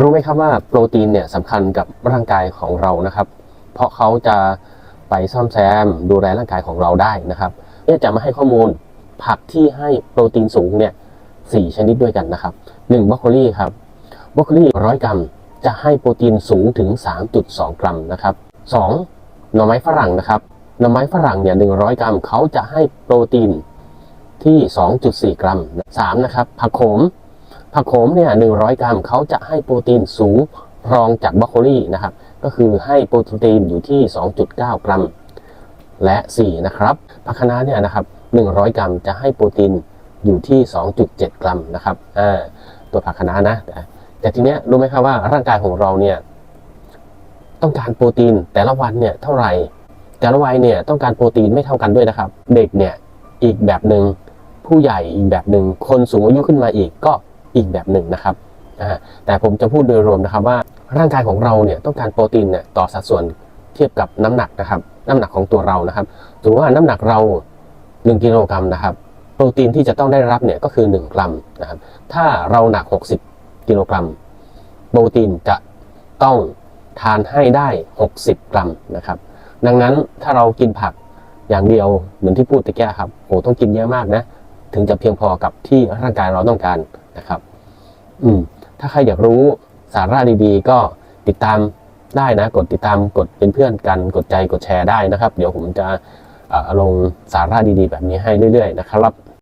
รู้ไหมครับว่าโปรตีนเนี่ยสำคัญกับร่างกายของเรานะครับ เพราะเขาจะไปซ่อมแซมดูแลร่างกายของเราได้นะครับเนี่ยจะมาให้ข้อมูลผักที่ให้โปรตีนสูงเนี่ยสี่ชนิดด้วยกันนะครับหนึ่งบรอกโคลีครับบรอกโคลีร้อยกรัมจะให้โปรตีนสูงถึง 3.2 กรัมนะครับสองหน่อไม้ฝรั่งนะครับหน่อไม้ฝรั่งเนี่ย100 กรัมเขาจะให้โปรตีนที่ 2.4 กรัมสามนะครับผักโขม ผักโขมเนี่ย100กรัมเขาจะให้โปรตีนสูงรองจากบรอกโคลีนะครับ ก็คือให้โปรตีนอยู่ที่ 2.9 กรัม และ 4 นะครับผักคะน้าเนี่ยนะครับ 100 กรัมจะให้โปรตีนอยู่ที่ 2.7 กรัมนะครับอ่าตัวผักคะน้านะแต่แต่ทีเนี้ยรู้ไหมครับว่าร่างกายของเราเนี่ยต้องการโปรตีนแต่ละวันเนี่ยเท่าไหร่ แต่ละวัยเนี่ยต้องการโปรตีนไม่เท่ากันด้วยนะครับ เด็กเนี่ยอีกแบบหนึ่งผู้ใหญ่อีกแบบหนึ่งคนสูงอายุขึ้นมาอีกก็ อีกแบบหนึ่งนะครับแต่ผมจะพูดโดยรวมนะครับว่าร่างกายของเราเนี่ยต้องการโปรตีนเนี่ยต่อสัดส่วนเทียบกับน้ำหนักนะครับ น้ำหนักของตัวเรานะครับถือว่าน้ำหนักเรา 1กิโลกรัมนะครับ โปรตีนที่จะต้องได้รับเนี่ยก็คือ 1 กรัมนะครับ ถ้าเราหนัก 60 กิโลกรัม โปรตีนจะต้องทานให้ได้ 60 กรัมนะครับ ดังนั้นถ้าเรากินผักอย่างเดียวเหมือนที่พูดตะแก้ครับโหต้องกินเยอะมากนะ ถึงจะเพียงพอกับที่ร่างกายเราต้องการนะครับ อืม ถ้าใครอยากรู้สาระดีๆ ก็ติดตามได้นะ กดติดตามกดเป็นเพื่อนกัน กดใจกดแชร์ได้นะครับ เดี๋ยวผมจะลงสาระดีๆ แบบนี้ให้เรื่อย ๆ นะครับ